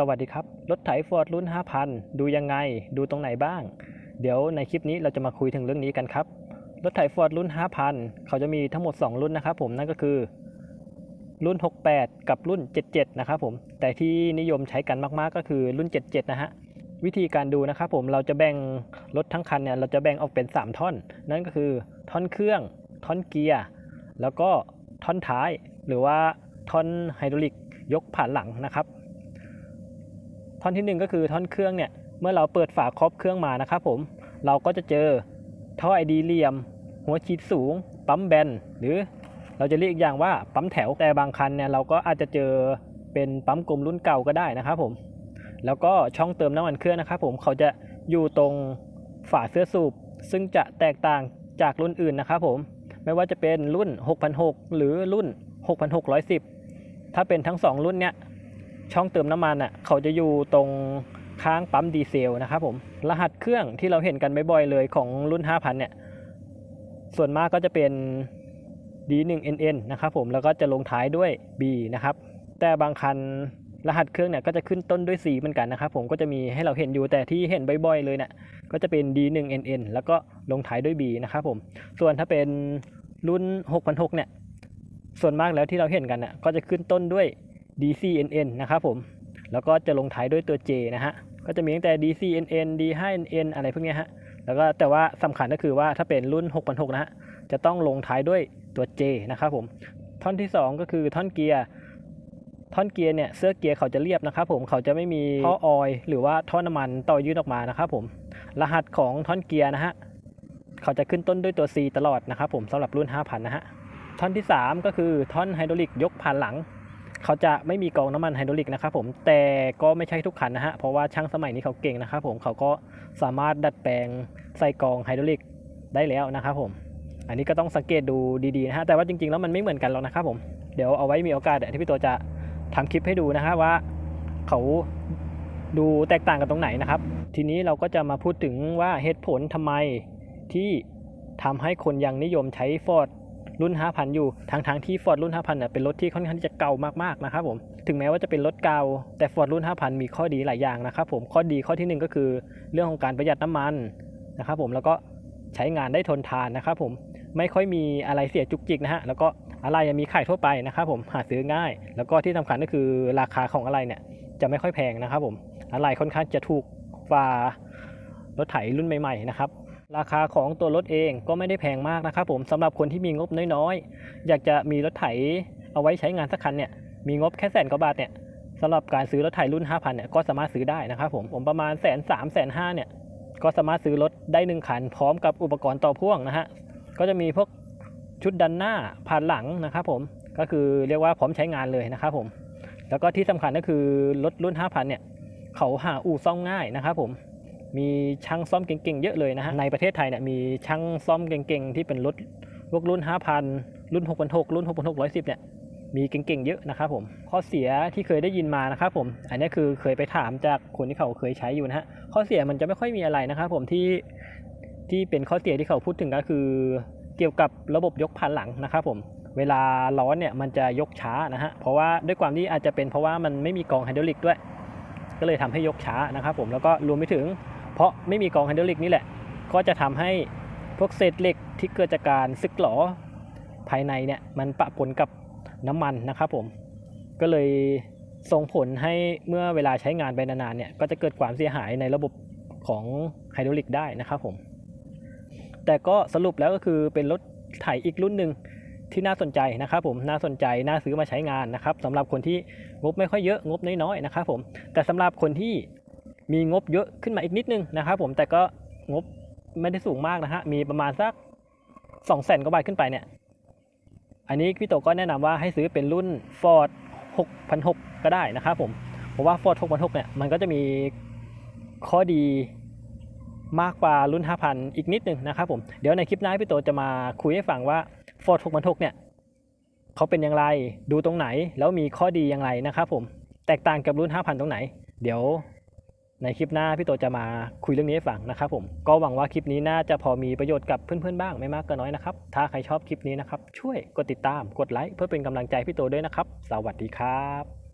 สวัสดีครับ รถไถฟอร์ดรุ่น 5,000 ดูยังไง ดูตรงไหนบ้าง เดี๋ยวในคลิปนี้เราจะมาคุยถึงเรื่องนี้กันครับ รถไถฟอร์ดรุ่น 5,000 เขาจะมีทั้งหมด 2 รุ่นนะครับผมนั่นก็คือ รุ่น 68 กับรุ่น 77 นะครับผม แต่ที่นิยมใช้กันมากๆก็คือรุ่น 77 นะฮะ วิธีการดูนะครับผมเราจะแบ่งรถทั้งคันเนี่ยเราจะแบ่งออกเป็น 3 ท่อน นั่นก็คือท่อนเครื่อง ท่อนเกียร์ แล้วก็ท่อนท้าย หรือว่าท่อนไฮดรอลิกยกผ่านหลังนะครับ ท่อนที่หนึ่งก็คือท่อนเครื่องเนี่ยเมื่อเราเปิดฝาครอบเครื่องมานะครับผมเราก็จะเจอท่อไอดีเหลี่ยม หัวฉีดสูง ปั๊มแบนหรือเราจะเรียกอีกอย่างว่าปั๊มแถวแต่บางคันเนี่ยเราก็อาจจะเจอเป็นปั๊มกลมรุ่นเก่าก็ได้นะครับผมแล้วก็ช่องเติมน้ำมันเครื่องนะครับผมเขาจะอยู่ตรงฝาเสื้อสูบ ซึ่งจะแตกต่างจากรุ่นอื่นนะครับผมไม่ว่าจะเป็นรุ่น6,600หรือรุ่น 6,610 ถ้าเป็นทั้ง 2 รุ่นเนี่ย ช่องเติมน้ำมันอะเขาจะอยู่ตรงค้างปั๊มดีเซลนะครับผมรหัสเครื่องที่เราเห็นกันบ่อยๆเลยของรุ่น 5,000 เนี่ย ส่วนมากก็จะเป็น D1NN นะครับผมแล้วก็จะลงท้ายด้วย B นะครับ แต่บางคันรหัสเครื่องเนี่ยก็จะขึ้นต้นด้วย C เหมือนกันนะครับผมก็จะมีให้เราเห็นอยู่แต่ที่เห็นบ่อยๆเลยเนี่ยก็จะเป็น D1NN แล้วก็ลงท้ายด้วย B นะครับผมส่วนถ้าเป็นรุ่น6,600เนี่ย ส่วนมากแล้วที่เราเห็นกันน่ะก็จะขึ้นต้นด้วย DCNN นะครับผม แล้วก็จะลงท้ายด้วยตัว J นะฮะ ก็จะมีตั้งแต่ DCNN D5NN อะไรพวกนี้ฮะ แล้วก็แต่ว่าสำคัญก็คือว่าถ้าเป็นรุ่น6,600นะฮะ จะต้องลงท้ายด้วยตัว J นะครับผม ท่อนที่ 2 ก็คือท่อนเกียร์ ท่อนเกียร์เนี่ยเสื้อเกียร์เขาจะเรียบนะครับผม เขาจะไม่มีท่อออยหรือว่าท่อน้ำมันต่อยื่นออกมานะครับผม รหัสของท่อนเกียร์นะฮะ เขาจะขึ้นต้นด้วยตัว C ตลอดนะครับผมสำหรับรุ่น 5,000 นะฮะ ท่อนที่ 3 ก็คือท่อนไฮดรอลิกยกผ่านหลัง เขาจะไม่มีกองน้ำมันไฮดรอลิกนะครับผมแต่ก็ไม่ใช่ทุกคันนะฮะเพราะว่าช่างสมัยนี้เขาเก่งนะครับผมเขาก็สามารถดัดแปลงใส่กองไฮดรอลิกได้แล้วนะครับผม อันนี้ก็ต้องสังเกตดูดีๆนะฮะแต่ว่าจริงๆแล้วมันไม่เหมือนกันหรอกนะครับผมเดี๋ยวเอาไว้มีโอกาสที่พี่ตัวจะทำคลิปให้ดูนะฮะว่าเขาดูแตกต่างกันตรงไหนนะครับ ทีนี้เราก็จะมาพูดถึงว่าเหตุผลทำไมที่ทำให้คนยังนิยมใช้ Ford รุ่ รุ่น 5,000 อยู่ทั้งทางที่ Ford รุ่น 5,000เนี่ยเป็นรถที่ค่อนข้างที่จะเก่ามากๆนะครับผมถึงแม้ว่าจะเป็นรถเก่าแต่ Ford รุ่น 5,000 มีข้อดีหลายอย่างนะครับผมข้อดีข้อที่หนึ่งก็คือ เรื่องของการประหยัดน้ำมันนะครับผมแล้วก็ใช้งานได้ทนทานนะครับผมไม่ค่อยมีอะไรเสียจุกจิกนะฮะแล้วก็อะไรยังมีขายทั่วไปนะครับผมหาซื้อง่าย แล้วก็ที่สำคัญก็คือราคาของอะไรเนี่ยจะไม่ค่อยแพงนะครับผมอะไรค่อนข้างจะถูกฝ่ารถไถรุ่นใหม่ๆนะครับ ราคาของตัวรถเองก็ไม่ได้แพงมากนะครับผมสำหรับคนที่มีงบน้อยๆ อยากจะมีรถไถเอาไว้ใช้งานสักคันเนี่ยมีงบแค่แสนกว่าบาทเนี่ยสำหรับการซื้อรถไถรุ่น 5,000เนี่ยก็สามารถซื้อได้นะครับผมผมประมาณแสนสามแสนห้าเนี่ยก็สามารถซื้อรถได้หนึ่งคันพร้อมกับอุปกรณ์ต่อพ่วงนะฮะก็จะมีพวกชุดดันหน้าผ่านหลังนะครับผมก็คือเรียกว่าพร้อมใช้งานเลยนะครับผมแล้วก็ที่สำคัญก็คือรถรุ่น 5,000เนี่ยเขาหาอู่ซ่อมง่ายนะครับผม มีช่างซ่อมเก่งๆ เยอะเลยนะฮะ ในประเทศไทยเนี่ยมีช่างซ่อมเก่งๆ ที่เป็นรถพวกรุ่น 5,000 รุ่น 6,600 รุ่น 6,610 เนี่ย มีเก่งๆ เยอะนะครับผม ข้อเสียที่เคยได้ยินมานะครับผม อันนี้คือเคยไปถามจากคนที่เขาเคยใช้อยู่นะฮะ ข้อเสียมันจะไม่ค่อยมีอะไรนะครับผมที่ที่เป็นข้อเสียที่เขาพูดถึงก็คือ เกี่ยวกับระบบยกผ่านหลังนะครับผม เวลาร้อนเนี่ยมันจะยกช้านะฮะ เพราะว่าด้วยความที่อาจจะเป็นเพราะว่ามันไม่มีกองไฮดรอลิกด้วย ก็เลยทำให้ยกช้านะครับผม แล้วก็รวมไปถึง เพราะไม่มีกองไฮดรอลิกนี่แหละ ก็จะทำให้พวกเศษเหล็กที่เกิดจากการสึกหรอภายในเนี่ยมันปะปนกับน้ำมันนะครับผม ก็เลยส่งผลให้เมื่อเวลาใช้งานไปนานๆเนี่ยก็จะเกิดความเสียหายในระบบของไฮดรอลิกได้นะครับผม แต่ก็สรุปแล้วก็คือเป็นรถไถอีกรุ่นหนึ่งที่น่าสนใจนะครับผมน่าสนใจน่าซื้อมาใช้งานนะครับสำหรับคนที่งบไม่ค่อยเยอะงบน้อยๆนะครับผมแต่สำหรับคนที่ มีงบเยอะขึ้นมาอีกนิดนึงนะครับผมแต่ก็งบไม่ได้สูงมากนะฮะมีประมาณสักสองแสนกว่าบาทขึ้นไปเนี่ยอันนี้พี่โตก็แนะนำว่าให้ซื้อเป็นรุ่น Ford 6,600ก็ได้นะครับผมเพราะว่า Ford 6,600เนี่ยมันก็จะมีข้อดีมากกว่ารุ่น 5,000 อีกนิดนึงนะครับผมเดี๋ยวในคลิปหน้าพี่โตจะมาคุยให้ฟังว่า Ford 6,600เนี่ยเขาเป็นอย่างไรดูตรงไหน แล้วมีข้อดีอย่างไรนะครับผมแตกต่างกับรุ่น 5,000 ตรงไหน เดี๋ยว ในคลิปหน้าพี่โตจะมาคุยเรื่องนี้ให้ฟังนะครับผมก็หวังว่าคลิปนี้น่าจะพอมีประโยชน์กับเพื่อนๆบ้างไม่มากก็น้อยนะครับ ถ้าใครชอบคลิปนี้นะครับช่วยกดติดตามกดไลค์เพื่อเป็นกำลังใจพี่โตด้วยนะครับ สวัสดีครับ